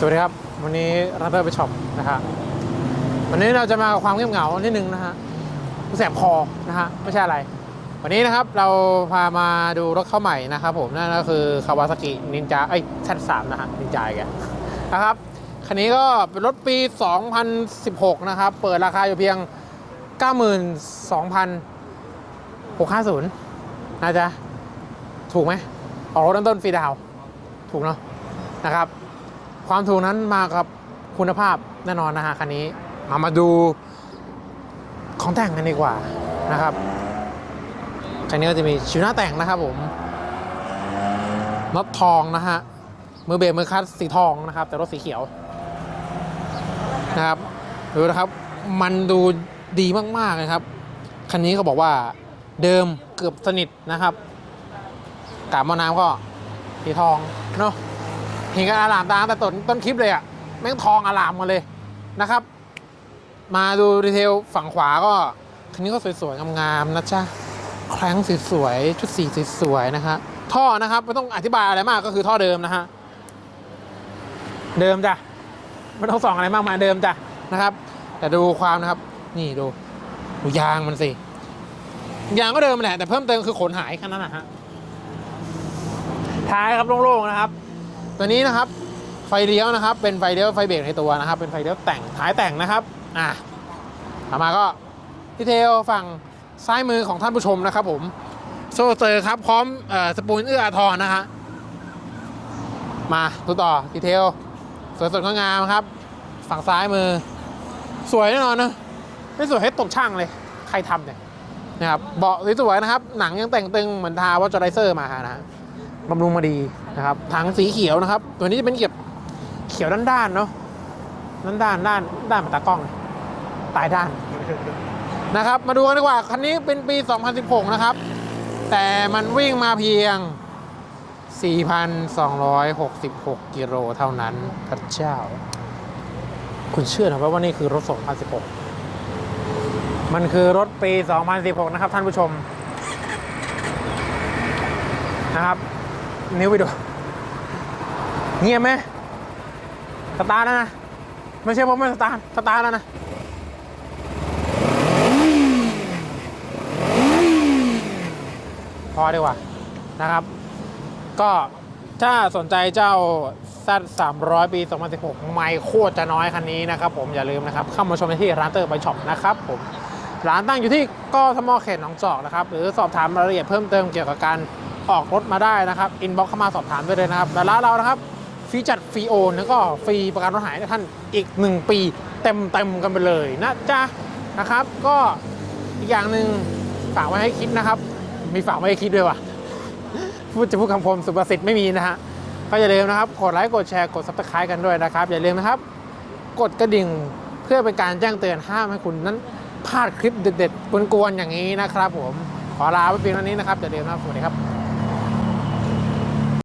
สวัสดีครับ วันนี้รัตเตอร์ไปช็อปนะฮะวันนี้เราจะมากับความเงียบเหงานิดนึงนะฮะแสบคอนะฮะไม่ใช่อะไร วันนี้นะครับเราพามาดูรถเข้าใหม่นะครับผมนั่นก็คือคาวาซากินินจาเอ้ยชัดสามนะฮะนินจาแกนะครับคันนี้ก็เป็นรถปี 2016 นะครับ เปิดราคาอยู่เพียง 92,650น่าจะถูกไหมออกรถเริ่มต้นฟรีดาว ถูกเนาะนะครับ ความถูกนั้นมากับคุณภาพแน่นอนนะฮะคันนี้มามาดูของแต่งกันดีกว่านะครับคันนี้ก็จะมีชิวหน้าแต่งนะครับผมน็อตทองนะฮะมือเบรกมือคลัตช์สีทองนะครับ แต่รถสีเขียวนะครับดูนะครับมันดูดีมากๆเลยครับคันนี้เขาบอกว่าเดิมเกือบสนิทนะครับกาบมอน้ำก็สีทองเนาะ เห็นกันอลามตาแต่ต้นต้นคลิปเลยอะ่ะแม่งทองอลามมาเลยนะครับ มาดูดีเทลฝั่งขวาก็คันนี้ก็สวยๆงามๆนะจ๊ะแคร้งสวยๆชุดสีสวยๆนะฮะท่อนะครับไม่ต้องอธิบายอะไรมากก็คือท่อเดิมนะฮะเดิมจ้ะไม่ต้องส่องอะไรมากมายเดิมจ้ะนะครับ แต่ดูความนะครับ นี่ดูดูยางมันสิยางก็เดิมแหละแต่เพิ่มเติมคือขนหายแค่นั้นนะฮะท้ายครับโล่งๆนะครับ ตัวนี้นะครับไฟเลี้ยวนะครับ เป็นไฟเลี้ยวไฟเบรกในตัวนะครับ เป็นไฟเลี้ยวแต่งท้ายแต่งนะครับอะต่อมาก็ดีเทลฝั่งซ้ายมือของท่านผู้ชมนะครับ ผมโซเซอร์ครับพร้อมอสปูนเอื้ออาทรนะฮะมาดูต่อดีเทลสวยสดงดงามครับ ฝั่งซ้ายมือ สวยแน่นอนนะไม่สวยให้ตกช่างเลย ใครทำเนี่ยนะครับเบาะสวยๆนะครับ หนังยังแต่งตึงเหมือนทาวอจไรเซอร์มานะฮะ บำรุงมาดีนะครับถังสีเขียวนะครับ ตัวนี้จะเป็นเก็บเขียวด้านๆเนาะด้านด้านด้านด้านมือนตากล้องตายด้านนะครับ มาดูกันดีกว่า คันนี้เป็นปี 2016 นะครับ แต่มันวิ่งมาเพียง 4,266 กิโลเท่านั้นพระเจ้า คุณเชื่อหรือว่านี่คือรถ 2016 มันคือรถปี 2016 นะครับท่านผู้ชมนะครับ นิ้วไปดู เงียบไหมสตาร์แล้วนะ ไม่ใช่เพราะไม่สตาร์สตาร์แล้วนะพอดีกว่านะครับ ก็ถ้าสนใจเจ้าซัด300 ปี 2016 ไม่โคตรจะน้อยคันนี้นะครับผมอย่าลืมนะครับ เข้ามาชมได้ที่ร้านเตอร์ไบช็อปนะครับผมร้านตั้งอยู่ที่กทมเขตหนองจอกนะครับ หรือสอบถามรายละเอียดเพิ่มเติมเกี่ยวกับการ ออกรถมาได้นะครับอินบ็อกเข้ามาสอบถามได้เลยนะครับแต่ร้านเรานะครับฟรีจัดฟรีโอนแล้วก็ฟรีประกันรถหายท่านอีก 1 ปีเต็มเต็มๆกันไปเลยนะจ๊ะนะครับ ก็อีกอย่างหนึ่งฝากไว้ให้คิดนะครับ มีฝากไว้ให้คิดด้วยว่ะพูดจะพูดคำคมสุภาษิตไม่มีนะฮะก็อย่าลืมนะครับกดไลค์กดแชร์กดซับสไครต์กันด้วยนะครับ อย่าลืมนะครับ กดกระดิ่งเพื่อเป็นการแจ้งเตือนห้ามให้คุณนั้นพลาดคลิปเด็ดๆกวนๆอย่างนี้นะครับ ผมขอลาไปเพียงเท่านี้นะครับอย่าลืมนะครับสวัสดีครับ